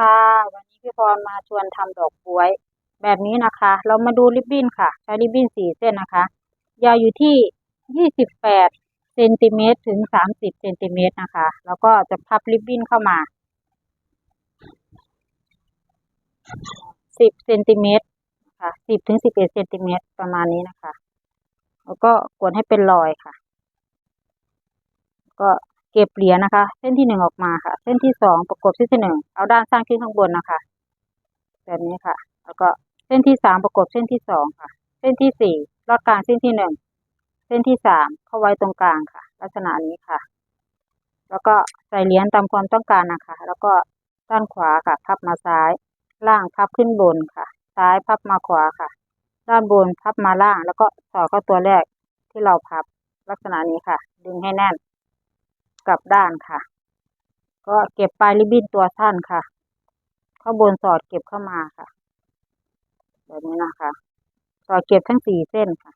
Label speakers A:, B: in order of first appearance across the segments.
A: ค่ะ วันนี้พี่พรมาชวนทำดอกบ๊วย แบบนี้นะคะ เรามาดูริบบิ้นค่ะ ใช้ริบบิ้นสี่เส้นนะคะ ยาวอยู่ที่ยี่สิบแปดเซนติเมตรถึงสามสิบเซนติเมตรนะคะ แล้วก็จะพับริบบิ้นเข้ามาสิบเซนติเมตรค่ะสิบถึงสิบเอ็ดเซนติเมตรประมาณนี้นะคะ แล้วก็กดให้เป็นรอยค่ะ ก็ เก็บเหรียญนะคะ เส้นที่หนึ่งออกมาค่ะ เส้นที่สองประกบเส้นที่หนึ่งเอาด้านข้างขึ้นข้างบนนะคะ แบบนี้ค่ะ แล้วก็เส้นที่สามประกบเส้นที่สองค่ะ เส้นที่สี่ลอดกลางเส้นที่หนึ่งเส้นที่สามเข้าไว้ตรงกลางค่ะ ลักษณะนี้ค่ะ แล้วก็ใส่เหรียญตามความต้องการนะคะ แล้วก็ด้านขวาค่ะ พับมาซ้าย ล่างพับขึ้นบนค่ะ ซ้ายพับมาขวาค่ะ ด้านบนพับมาล่าง แล้วก็สอดเข้าตัวแรกที่เราพับลักษณะนี้ค่ะ ดึงให้แน่น กลับด้านค่ะ ก็เก็บปลายริบบิ้นตัวสั้นค่ะ ข้างบนสอดเก็บเข้ามาค่ะ แบบนี้นะคะ สอดเก็บทั้งสี่เส้นค่ะ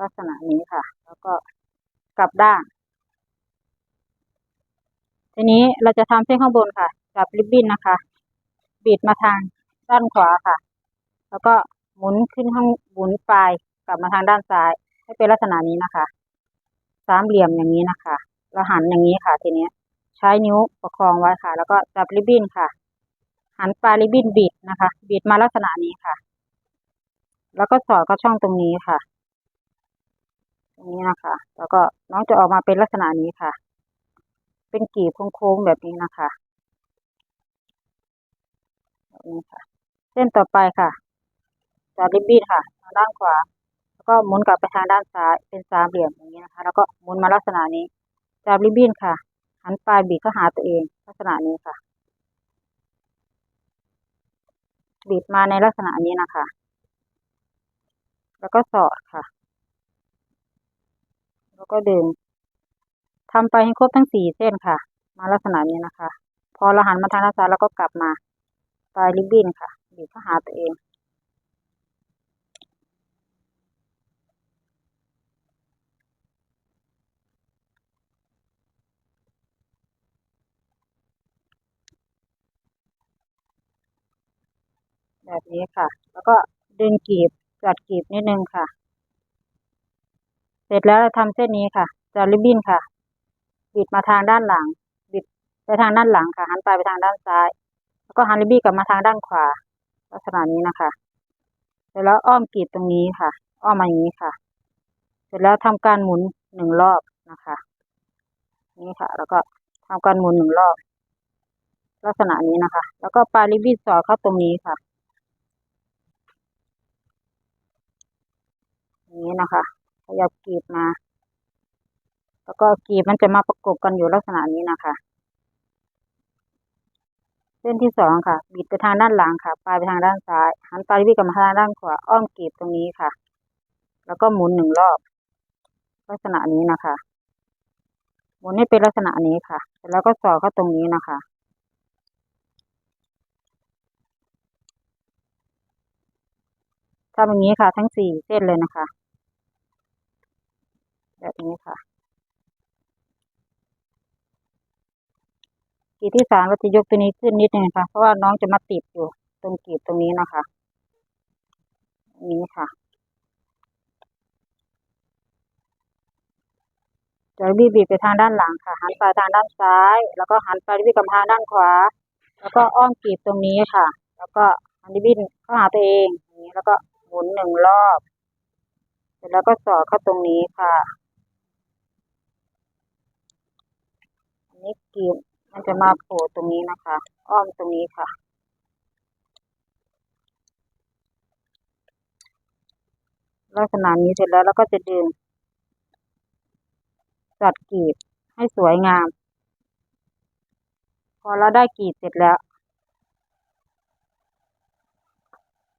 A: ลักษณะนี้ค่ะ แล้วก็กลับด้าน ทีนี้เราจะทำเส้นข้างบนค่ะจับริบบิ้นนะคะ บิดมาทางด้านขวาค่ะ แล้วก็ หมุนขึ้นข้างหมุนปลายกลับมาทางด้านซ้าย ให้เป็นลักษณะนี้นะคะ สามเหลี่ยมอย่างนี้นะคะแล้วหันอย่างนี้ค่ะ ทีนี้ใช้นิ้วประคองไว้ค่ะ แล้วก็จับริบบิ้นค่ะ หันปลายริบบิ้นบิดนะคะ บิดมาลักษณะนี้ค่ะ แล้วก็สอดเข้าช่องตรงนี้ค่ะ ตรงนี้นะคะ แล้วก็น้องจะออกมาเป็นลักษณะนี้ค่ะ เป็นกีบโค้งๆแบบนี้นะคะแบบนี้ค่ะ เส้นต่อไปค่ะ จับริบบิ้นค่ะทางด้านขวา แล้วก็หมุนกลับไปทางด้านซ้ายเป็นสามเหลี่ยมอย่างนี้นะคะ แล้วก็หมุนมาลักษณะนี้จับริบบิ้นค่ะ หันปลายบีบเข้าหาตัวเองลักษณะนี้ค่ะ บีบมาในลักษณะนี้นะคะ แล้วก็สอดค่ะ แล้วก็ดึงทำไปให้ครบทั้งสี่เส้นค่ะ มาลักษณะนี้นะคะ พอเราหันมาทางด้านซ้ายแล้วก็กลับมาปลายริบบิ้นค่ะบีบเข้าหาตัวเอง แบบนี้ค่ะ แล้วก็ดึงกีบจัดกีบนิดนึงค่ะ เสร็จแล้วเราทำเส้นนี้ค่ะจัดริบบิ้นค่ะ บิดมาทางด้านหลัง บิดไปทางด้านหลังค่ะหันปลายไปทางด้านซ้าย แล้วก็หันริบบิ้นกลับมาทางด้านขวาลักษณะนี้นะคะเสร็จแล้วอ้อมกีบตรงนี้ค่ะ อ้อมมาอย่างนี้ค่ะ เสร็จแล้วทำการหมุนหนึ่งรอบนะคะ นี่ค่ะ แล้วก็ทำการหมุนหนึ่งรอบ ลักษณะนี้นะคะ แล้วก็ปลายริบบิ้นสอดเข้าตรงนี้ค่ะ อย่าง นี้นะคะขยับกรีบมา แล้วก็กรีบมันจะมาประกบกันอยู่ลักษณะนี้นะคะ เส้นที่สองค่ะ บิดไปทางด้านหลังค่ะ ปลายไปทางด้านซ้าย หันปลายวิกลับมาทางด้านขวา อ้อมกรีบตรงนี้ค่ะ แล้วก็หมุนหนึ่งรอบ ลักษณะนี้นะคะ หมุนให้เป็นลักษณะนี้ค่ะ แล้วก็สอดเข้าตรงนี้นะคะทำอย่างนี้ค่ะ ทั้งสี่เส้นเลยนะคะ แบบนี้ค่ะกีบที่สามเราจะยกตัวนี้ขึ้นนิดนึงค่ะ เพราะว่าน้องจะมาติดอยู่ตรงกีบตรงนี้นะคะนี้ค่ะจะบีบบีบไปทางด้านหลังค่ะ หันไปทางด้านซ้าย แล้วก็หันไปบีบกับทางด้านขวา แล้วก็อ้อมกีบตรงนี้ค่ะ แล้วก็หันบินเข้าหาตัวเองอย่างนี้แล้วก็หมุนหนึ่งรอบ เสร็จแล้วก็สอดเข้าตรงนี้ค่ะ นนี้กีบมันจะมาโผล่ตรงนี้นะคะ อ้อมตรงนี้ค่ะ ลักษณะนี้เสร็จแล้วเราก็จะดึงจัดกีบให้สวยงาม พอเราได้กีบเสร็จแล้ว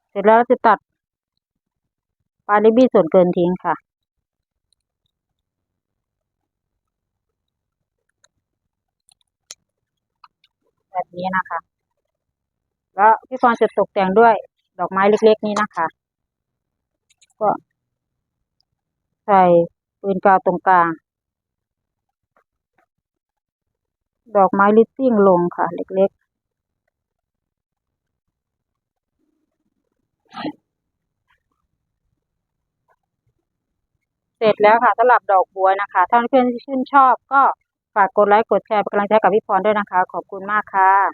A: เสร็จแล้วเราจะตัดปลายริบบิ้ส่วนเกินทิ้งค่ะ แบบนี้นะคะ แล้วพี่พรจะตกแต่งด้วยดอกไม้เล็ก ๆ นี้นะคะ ก็ใส่ปืนกาวตรงกลาง ดอกไม้ลิตติ้งลงค่ะ เล็ก ๆเสร็จแล้วค่ะสำหรับดอกบัวนะคะ ถ้าเพื่อนๆที่ชื่นชอบก็ ฝากกดไลค์กดแชร์เป็นกำลังใจกับพี่พรด้วยนะคะ ขอบคุณมากค่ะ